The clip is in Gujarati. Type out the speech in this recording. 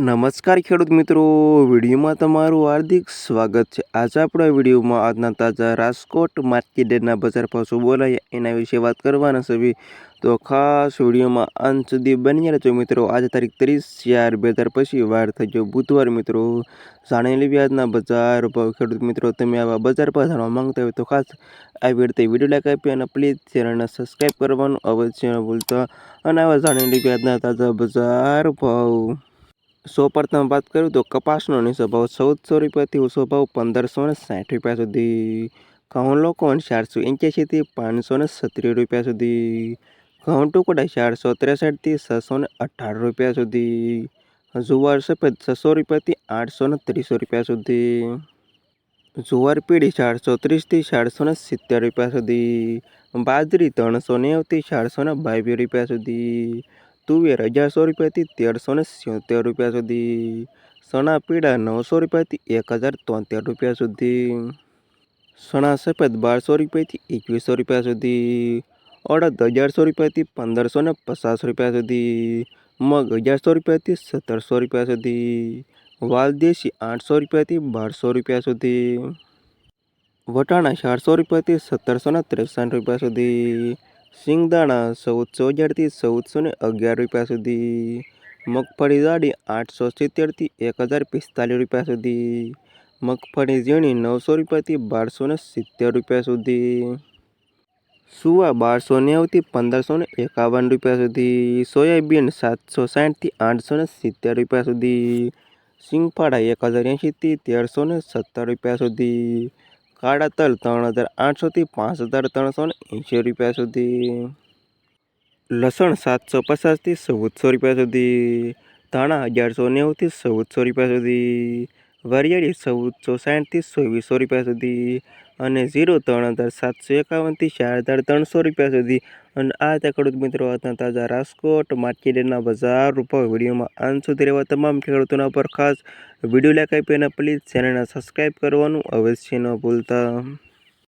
નમસ્કાર ખેડૂત મિત્રો. વિડીયોમાં તમારું હાર્દિક સ્વાગત છે. આજે આપણા વિડીયોમાં આજના તાજા રાજકોટ માર્કેટના બજાર ભાવ શું બોલાય એના વિશે વાત કરવાના છે. તો ખાસ વિડીયોમાં અંત સુધી બની રહેજો મિત્રો. આજે તારીખ ત્રીસ ચાર બે હજાર પછી વાર થઈ ગયો બુધવાર મિત્રો. જાણી લેવી આજના બજાર ભાવ. ખેડૂત મિત્રો, તમે આવા બજાર પર જાણવા માંગતા હોય તો ખાસ આવી રીતે વીડિયો લાઈક આપી અને પ્લીઝ ચેનલને સબસ્ક્રાઈબ કરવાનું અવશ્ય ન ભૂલતા. અને આવા જાણી લેવી આજના તાજા બજાર ભાવ. સો પ્રથમ વાત કરું તો કપાસનો નીચો ચૌદસો રૂપિયાથી ઓછો ભાવ પંદરસો ને સાઠ રૂપિયા સુધી. ઘઉં લોકોન ચારસો એંક્યાસીથી પાંચસો ને સત્રીસ રૂપિયા સુધી. ઘઉં ટુકડા ચારસો ત્રેસઠથી છસો ને અઢાર રૂપિયા સુધી. જુવાર સફેદ છસો રૂપિયાથી આઠસો ને ત્રીસો રૂપિયા સુધી. જુવાર પીળી ચારસો ત્રીસથી ચારસો ને સિત્તેર રૂપિયા સુધી. બાજરી ત્રણસો નેવથી ચારસો ને બાવીસ રૂપિયા સુધી. તુવેર અગિયારસો રૂપિયાથી તેરસો ને સિત્તેર રૂપિયા સુધી. ચણા પીળા નવસો રૂપિયાથી એક હજાર તોતેર રૂપિયા સુધી. ચણા સફેદ બારસો રૂપિયાથી એકવીસો રૂપિયા સુધી. અડદ અગિયારસો રૂપિયાથી પંદરસો ને પચાસ રૂપિયા સુધી. મગ અગિયારસો રૂપિયાથી સત્તરસો રૂપિયા સુધી. વાલદેશી આઠસો રૂપિયાથી બારસો રૂપિયા સુધી. વટાણા ચારસો રૂપિયાથી સત્તરસો ને ત્રેસઠ રૂપિયા સુધી. સિંગદાણા ચૌદસો અગિયારથી ચૌદસો ને અગિયાર રૂપિયા સુધી. મગફળી જાડી આઠસો સિત્તેરથી એક હજાર પિસ્તાલીસ રૂપિયા સુધી. મગફળી ઝીણી નવસો રૂપિયાથી બારસો ને સિત્તેર રૂપિયા સુધી. સુવા બારસો નેવથી પંદરસો ને એકાવન રૂપિયા સુધી. સોયાબીન સાતસો સાઠથી આઠસો ને સિત્તેર રૂપિયા સુધી. સિંગફાળા એક હજાર એંશીથી તેરસો ને સત્તર રૂપિયા સુધી. કાળા તલ ત્રણ હજાર આઠસોથી પાંચ હજાર ત્રણસો ને એંશી રૂપિયા સુધી. લસણ સાતસો પચાસથી ચૌદસો રૂપિયા સુધી. ધાણા અગિયારસો નેવુંથી ચૌદસો રૂપિયા સુધી. વરિયાળી ચૌદસો સાઠથી ચોવીસો રૂપિયા સુધી અને ઝીરો ત્રણ હજાર સાતસો એકાવનથી ચાર હજાર ત્રણસો રૂપિયા સુધી. અને આ હતા ખેડૂત મિત્રો હતા તાજા રાજકોટ માર્કેટના બજાર રૂપા વિડીયોમાં. અંત સુધી રહેવા તમામ ખેડૂતોના પર ખાસ વીડિયો લાઈક આપી પ્લીઝ ચેનલને સબસ્ક્રાઈબ કરવાનું અવશ્ય ન ભૂલતા.